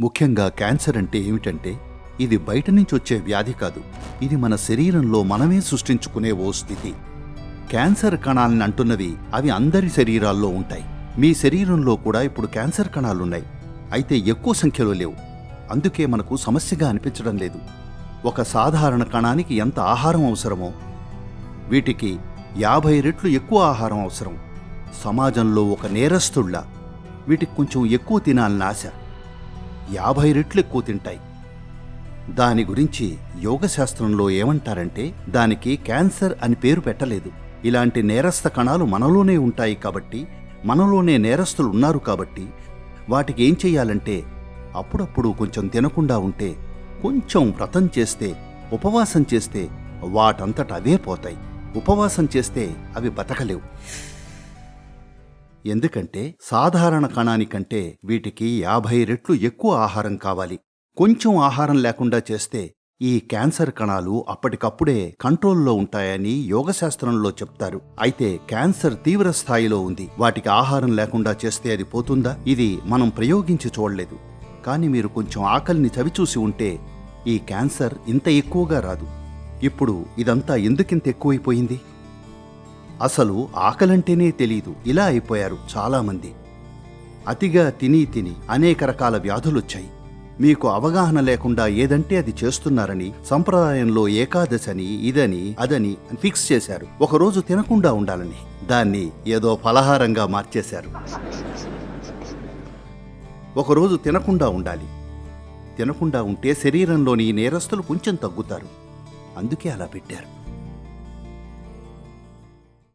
ముఖ్యంగా క్యాన్సర్ అంటే ఏమిటంటే ఇది బయట నుంచి వచ్చే వ్యాధి కాదు. ఇది మన శరీరంలో మనమే సృష్టించుకునే ఓ స్థితి. క్యాన్సర్ కణాలని అంటున్నవి అవి అందరి శరీరాల్లో ఉంటాయి. మీ శరీరంలో కూడా ఇప్పుడు క్యాన్సర్ కణాలున్నాయి. అయితే ఎక్కువ సంఖ్యలో లేవు. అందుకే మనకు సమస్యగా అనిపించడం లేదు. ఒక సాధారణ కణానికి ఎంత ఆహారం అవసరమో? వీటికి యాభై రెట్లు ఎక్కువ ఆహారం అవసరం. సమాజంలో ఒక నేరస్తుళ్ళ. వీటికి కొంచెం ఎక్కువ తినాలని ఆశ. యాభై రెట్లు ఎక్కువ తింటాయి. దాని గురించి యోగశాస్త్రంలో ఏమంటారంటే దానికి క్యాన్సర్ అని పేరు పెట్టలేదు. ఇలాంటి నేరస్థ కణాలు మనలోనే ఉంటాయి కాబట్టి మనలోనే నేరస్తులు ఉన్నారు కాబట్టి వాటికి ఏం చెయ్యాలంటే అప్పుడప్పుడు కొంచెం తినకుండా ఉంటే కొంచెం వ్రతం చేస్తే ఉపవాసం చేస్తే వాటంతట అవే పోతాయి. ఉపవాసం చేస్తే అవి బతకలేవు. ఎందుకంటే సాధారణ కణానికంటే వీటికి యాభై రెట్లు ఎక్కువ ఆహారం కావాలి. కొంచెం ఆహారం లేకుండా చేస్తే ఈ క్యాన్సర్ కణాలు అప్పటికప్పుడే కంట్రోల్లో ఉంటాయని యోగశాస్త్రంలో చెప్తారు. అయితే క్యాన్సర్ తీవ్ర స్థాయిలో ఉంది. వాటికి ఆహారం లేకుండా చేస్తే అది పోతుందా? ఇది మనం ప్రయోగించి చూడలేదు. కానీ మీరు కొంచెం ఆకలిని చవిచూసి ఉంటే ఈ క్యాన్సర్ ఇంత ఎక్కువగా రాదు. ఇప్పుడు ఇదంతా ఎందుకింత ఎక్కువైపోయింది? అసలు ఆకలంటేనే తెలీదు. ఇలా అయిపోయారు చాలామంది. అతిగా తిని తిని అనేక రకాల వ్యాధులొచ్చాయి. మీకు అవగాహన లేకుండా ఏదంటే అది చేస్తున్నారని సంప్రదాయంలో ఏకాదశని ఇదని అదని ఫిక్స్ చేశారు. ఒకరోజు తినకుండా ఉండాలని. దాన్ని ఏదో ఫలహారంగా మార్చేశారు. ఒకరోజు తినకుండా ఉండాలి. తినకుండా ఉంటే శరీరంలోని నేరస్తులు కొంచెం తగ్గుతారు. అందుకే అలా పెట్టారు.